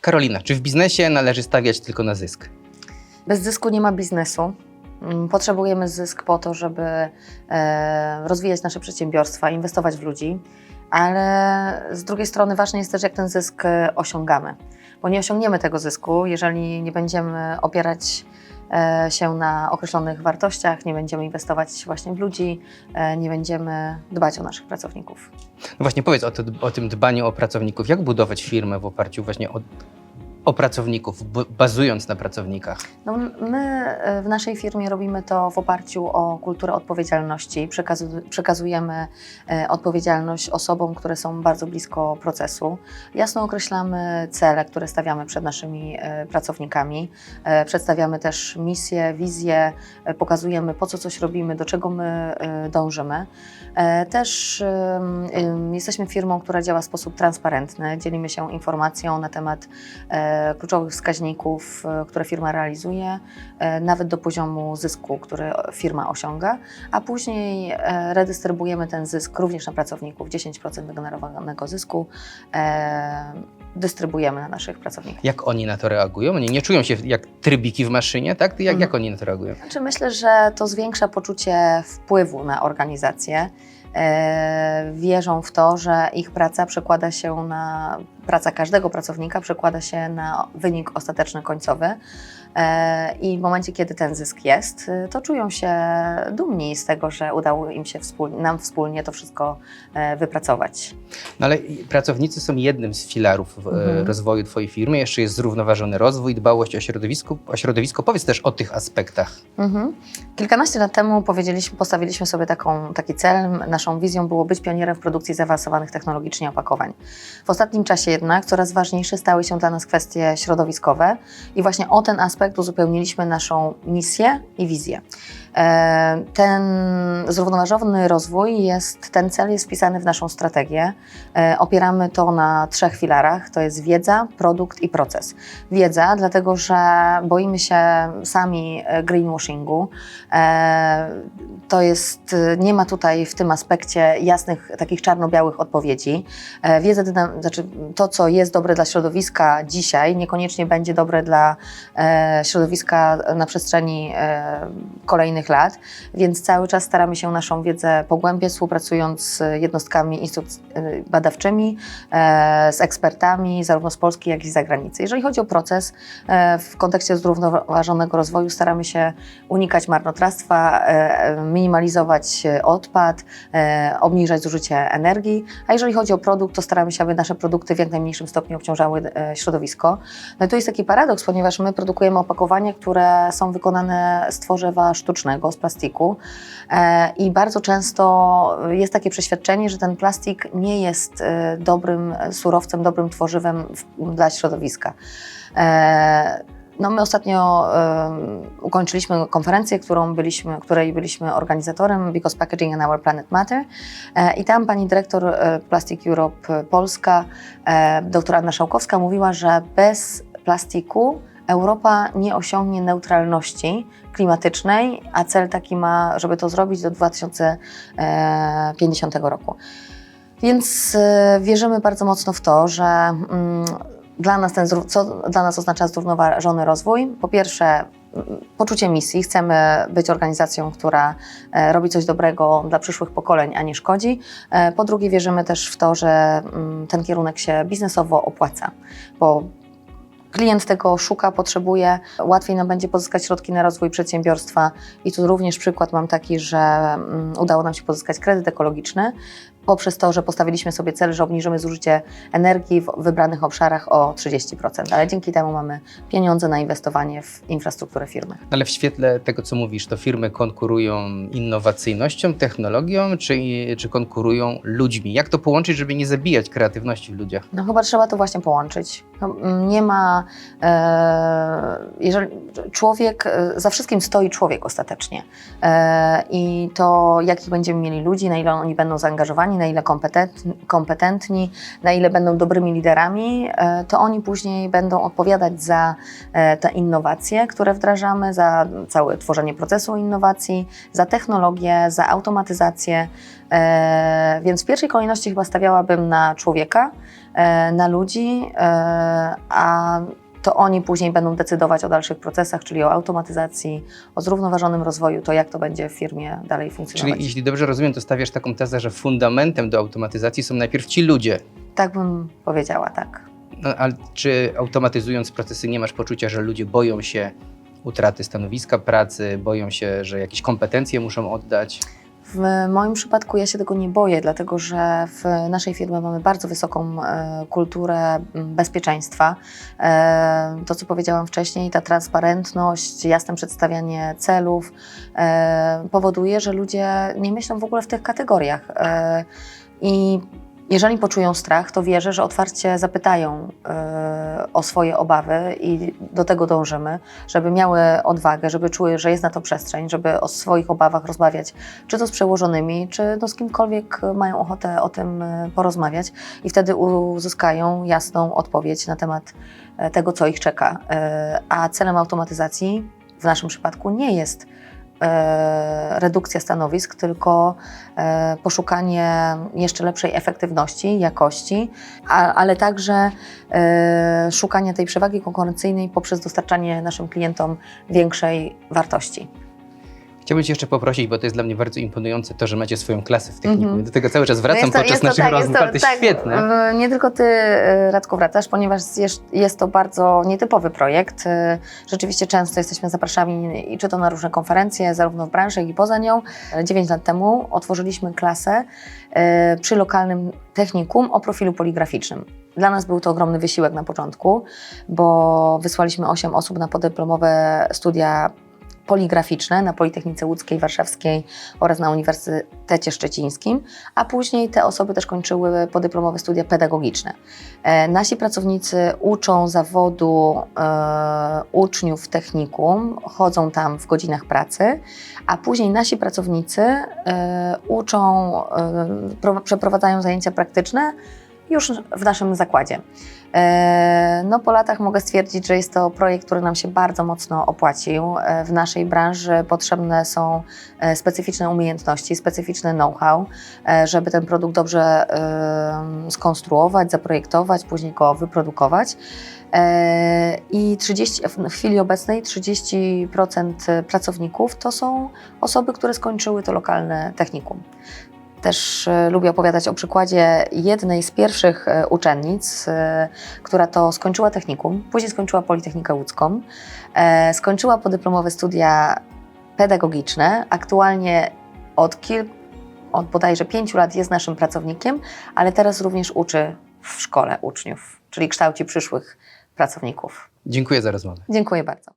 Karolina, czy w biznesie należy stawiać tylko na zysk? Bez zysku nie ma biznesu. Mm, Potrzebujemy zysk po to, żeby e, rozwijać nasze przedsiębiorstwa, inwestować w ludzi, ale z drugiej strony ważne jest też, jak ten zysk e, osiągamy, bo nie osiągniemy tego zysku, jeżeli nie będziemy opierać się na określonych wartościach, nie będziemy inwestować właśnie w ludzi, e, nie będziemy dbać o naszych pracowników. No właśnie powiedz o, o tym dbaniu o pracowników. Jak budować firmę w oparciu właśnie o, o pracowników, bazując na pracownikach? No, my e, w naszej firmie robimy to w oparciu o kulturę odpowiedzialności. Przekazu, przekazujemy e, odpowiedzialność osobom, które są bardzo blisko procesu. Jasno określamy cele, które stawiamy przed naszymi e, pracownikami. Przedstawiamy też misję, wizję, pokazujemy po co coś robimy, do czego my dążymy. Też jesteśmy firmą, która działa w sposób transparentny. Dzielimy się informacją na temat kluczowych wskaźników, e, które firma realizuje, e, nawet do poziomu zysku, który firma osiąga, a później e, redystrybuujemy ten zysk również na pracowników. 10% wygenerowanego zysku dystrybuujemy na naszych pracowników. Jak oni na to reagują? Oni nie czują się jak trybiki w maszynie, tak? Jak, Mhm. jak oni na to reagują? Znaczy myślę, że to zwiększa poczucie wpływu na organizację. E, wierzą w to, że ich praca przekłada się na, praca każdego pracownika przekłada się na wynik ostateczny końcowy. E, I w momencie, kiedy ten zysk jest, e, to czują się dumni z tego, że udało im się wspólnie, nam wspólnie to wszystko wypracować. No ale pracownicy są jednym z filarów Mhm. rozwoju Twojej firmy. Jeszcze jest zrównoważony rozwój, dbałość o środowisko. O środowisko. Powiedz też o tych aspektach. Mhm. Kilkanaście lat temu powiedzieliśmy, postawiliśmy sobie taką, taki cel. Naszą wizją było być pionierem w produkcji zaawansowanych technologicznie opakowań. W ostatnim czasie jednak coraz ważniejsze stały się dla nas kwestie środowiskowe i właśnie o ten aspekt uzupełniliśmy naszą misję i wizję. E, Ten zrównoważony rozwój jest, ten cel jest wpisany w naszą strategię. E, Opieramy to na trzech filarach, to jest wiedza, produkt i proces. Wiedza, dlatego że boimy się sami e, greenwashingu. To jest, nie ma tutaj w tym aspekcie jasnych, takich czarno-białych odpowiedzi. Wiedza, znaczy to, co jest dobre dla środowiska dzisiaj, niekoniecznie będzie dobre dla środowiska na przestrzeni e, kolejnych lat, więc cały czas staramy się naszą wiedzę pogłębiać, współpracując z jednostkami e, badawczymi, e, z ekspertami, zarówno z Polski, jak i z zagranicy. Jeżeli chodzi o proces, e, w kontekście zrównoważonego rozwoju staramy się unikać marnotrawstwa, e, minimalizować odpad, obniżać zużycie energii, a jeżeli chodzi o produkt, to staramy się, aby nasze produkty w jak najmniejszym stopniu obciążały środowisko. No i tu jest taki paradoks, ponieważ my produkujemy opakowania, które są wykonane z tworzywa sztucznego, z plastiku e, i bardzo często jest takie przeświadczenie, że ten plastik nie jest e, dobrym surowcem, dobrym tworzywem dla środowiska. E, no my ostatnio um, ukończyliśmy konferencję, którą byliśmy, której byliśmy organizatorem, Because Packaging and Our Planet Matter. E, I tam pani dyrektor Plastic Europe Polska, e, Anna Szałkowska mówiła, że bez plastiku Europa nie osiągnie neutralności klimatycznej, a cel taki ma, żeby to zrobić do 2050 roku. Więc e, wierzymy bardzo mocno w to, że mm, dla nas ten, co dla nas oznacza zrównoważony rozwój? Po pierwsze, mm, poczucie misji. Chcemy być organizacją, która e, robi coś dobrego dla przyszłych pokoleń, a nie szkodzi. E, Po drugie, wierzymy też w to, że mm, ten kierunek się biznesowo opłaca, bo Klient tego szuka, potrzebuje, łatwiej nam będzie pozyskać środki na rozwój przedsiębiorstwa. I tu również przykład mam taki, że mm, udało nam się pozyskać kredyt ekologiczny poprzez to, że postawiliśmy sobie cel, że obniżymy zużycie energii w wybranych obszarach o 30%, ale dzięki temu mamy pieniądze na inwestowanie w infrastrukturę firmy. Ale w świetle tego, co mówisz, to firmy konkurują innowacyjnością, technologią, czy, czy konkurują ludźmi? Jak to połączyć, żeby nie zabijać kreatywności w ludziach? No chyba trzeba to właśnie połączyć. No, mm, Nie ma, e, jeżeli człowiek, e, za wszystkim stoi człowiek ostatecznie. E, I to, jakich będziemy mieli ludzi, na ile oni będą zaangażowani, na ile kompetentni, na ile będą dobrymi liderami, e, to oni później będą odpowiadać za e, te innowacje, które wdrażamy, za całe tworzenie procesu innowacji, za technologię, za automatyzację. E, Więc w pierwszej kolejności chyba stawiałabym na człowieka, na ludzi, a to oni później będą decydować o dalszych procesach, czyli o automatyzacji, o zrównoważonym rozwoju, to jak to będzie w firmie dalej funkcjonować. Czyli jeśli dobrze rozumiem, to stawiasz taką tezę, że fundamentem do automatyzacji są najpierw ci ludzie. Tak bym powiedziała, tak. No, ale czy automatyzując procesy nie masz poczucia, że ludzie boją się utraty stanowiska pracy, boją się, że jakieś kompetencje muszą oddać? W moim przypadku ja się tego nie boję, dlatego że w naszej firmie mamy bardzo wysoką e, kulturę bezpieczeństwa. E, to, co powiedziałam wcześniej, ta transparentność, jasne przedstawianie celów e, powoduje, że ludzie nie myślą w ogóle w tych kategoriach. I jeżeli poczują strach, to wierzę, że otwarcie zapytają e, o swoje obawy i do tego dążymy, żeby miały odwagę, żeby czuły, że jest na to przestrzeń, żeby o swoich obawach rozmawiać, czy to z przełożonymi, czy no z kimkolwiek mają ochotę o tym e, porozmawiać i wtedy uzyskają jasną odpowiedź na temat e, tego, co ich czeka. E, A celem automatyzacji w naszym przypadku nie jest redukcja stanowisk, tylko e, poszukanie jeszcze lepszej efektywności, jakości, ale także e, szukanie tej przewagi konkurencyjnej poprzez dostarczanie naszym klientom większej wartości. Chciałbym Cię jeszcze poprosić, bo to jest dla mnie bardzo imponujące, to, że macie swoją klasę w techniku. Mhm. Do tego cały czas wracam No to- podczas to naszych tak, rozmów, ale to jest tak, świetne. e, Nie tylko ty, e, Radku, wracasz, ponieważ jest, jest to bardzo nietypowy projekt. E, Rzeczywiście często jesteśmy zapraszani i czy to na różne konferencje, zarówno w branży, jak i poza nią. E, Dziewięć lat temu otworzyliśmy klasę e, przy lokalnym technikum o profilu poligraficznym. Dla nas był to ogromny wysiłek na początku, bo wysłaliśmy 8 osób na podyplomowe studia poligraficzne na Politechnice Łódzkiej, Warszawskiej oraz na Uniwersytecie Szczecińskim, a później te osoby też kończyły podyplomowe studia pedagogiczne. E, nasi pracownicy uczą zawodu e, uczniów technikum, chodzą tam w godzinach pracy, a później nasi pracownicy e, uczą, e, pro, przeprowadzają zajęcia praktyczne już w naszym zakładzie. E, No, po latach mogę stwierdzić, że jest to projekt, który nam się bardzo mocno opłacił. E, W naszej branży potrzebne są e, specyficzne umiejętności, specyficzne know-how, żeby ten produkt dobrze skonstruować, zaprojektować, później go wyprodukować. I 30, w chwili obecnej 30% pracowników to są osoby, które skończyły to lokalne technikum. Też e, lubię opowiadać o przykładzie jednej z pierwszych e, uczennic, e, która to skończyła technikum, później skończyła Politechnikę Łódzką, skończyła podyplomowe studia pedagogiczne. Aktualnie od kilku, od bodajże pięciu lat jest naszym pracownikiem, ale teraz również uczy w szkole uczniów, czyli kształci przyszłych pracowników. Dziękuję za rozmowę. Dziękuję bardzo.